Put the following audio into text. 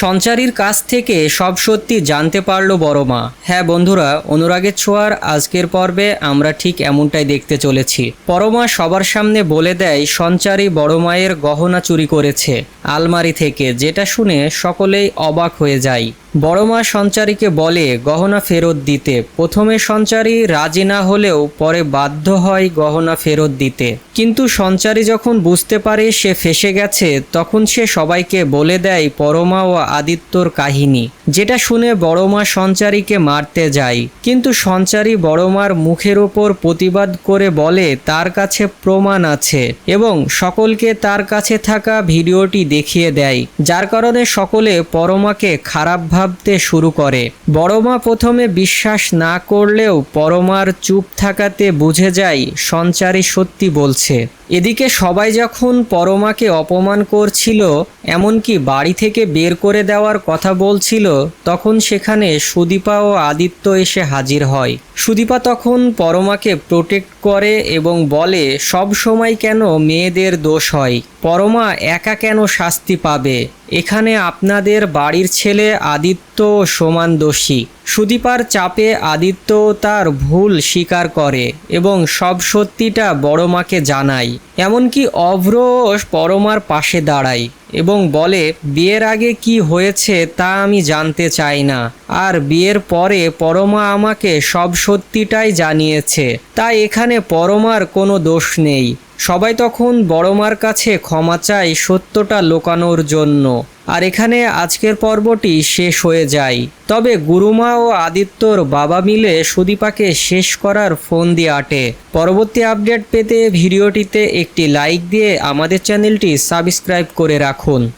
সঞ্চারীর কাছ থেকে সব সত্যি জানতে পারল বড় মা। হ্যাঁ বন্ধুরা, অনুরাগের ছোঁয়ার আজকের পর্বে আমরা ঠিক এমনটাই দেখতে চলেছি। পরমা সবার সামনে বলে দেয়, সঞ্চারী বড় মায়ের গহনা চুরি করেছে আলমারি থেকে, যেটা শুনে সকলেই অবাক হয়ে যায়। বড় মা সঞ্চারীকে বলে, গহনা ফেরত দিতে। প্রথমে সঞ্চারী রাজি না হলেও পরে বাধ্য হয় গহনা ফেরত দিতে। কিন্তু সঞ্চারী যখন বুঝতে পারে সে ফেসে গেছে, তখন সে সবাইকে বলে দেয়, পরমা ও আদিত্যর কাহিনী, যেটা শুনে বড় মা সঞ্চারীকে মারতে যায়। কিন্তু সঞ্চারী বড় মার মুখের ওপর প্রতিবাদ করে বলে, তার কাছে প্রমাণ আছে। এবং সকলকে তার কাছে থাকা ভিডিওটি দেখিয়ে দেয়, যার কারণে সকলে পরমাকে খারাপ ভাবতে শুরু করে। বড়মা প্রথমে বিশ্বাস না করলেও পরমার চুপ থাকাতে বুঝে যায়, সঞ্চারী সত্যি বলছে। এদিকে সবাই যখন পরমাকে অপমান করছিল, এমনকি বাড়ি থেকে বের করে দেওয়ার কথা বলছিল, তখন সেখানে সুদীপা ও আদিত্য এসে হাজির হয়। সুদীপা তখন পরমাকে প্রোটেক্ট করে এবং বলে, সব সময় কেন মেয়েদের দোষ হয়? পরমা একা কেন শাস্তি পাবে? এখানে আপনাদের বাড়ির ছেলে আদিত্য সমান দোষী। সুদীপার চাপে আদিত্য তার ভুল স্বীকার করে এবং সব সত্যিটা বড় মাকে জানায়। এমনকি অভ্র পরমার পাশে দাঁড়ায় এবং বলে, বিয়ের আগে কি হয়েছে তা আমি জানতে চাই না। আর বিয়ের পরে পরমা আমাকে সব সত্যিটাই জানিয়েছে। তাই এখানে পরমার কোনো দোষ নেই। সবাই তখন বড়মার কাছে ক্ষমা চায় সত্যটা লোকানোর জন্য। আর এখানে আজকের পর্বটি শেষ হয়ে যায়। তবে গুরুমা ও আদিত্যর বাবা মিলে সুদীপাকে শেষ করার ফোন দিয়ে আটে। পরবর্তী আপডেট পেতে ভিডিওটিতে একটি লাইক দিয়ে আমাদের চ্যানেলটি সাবস্ক্রাইব করে রাখুন।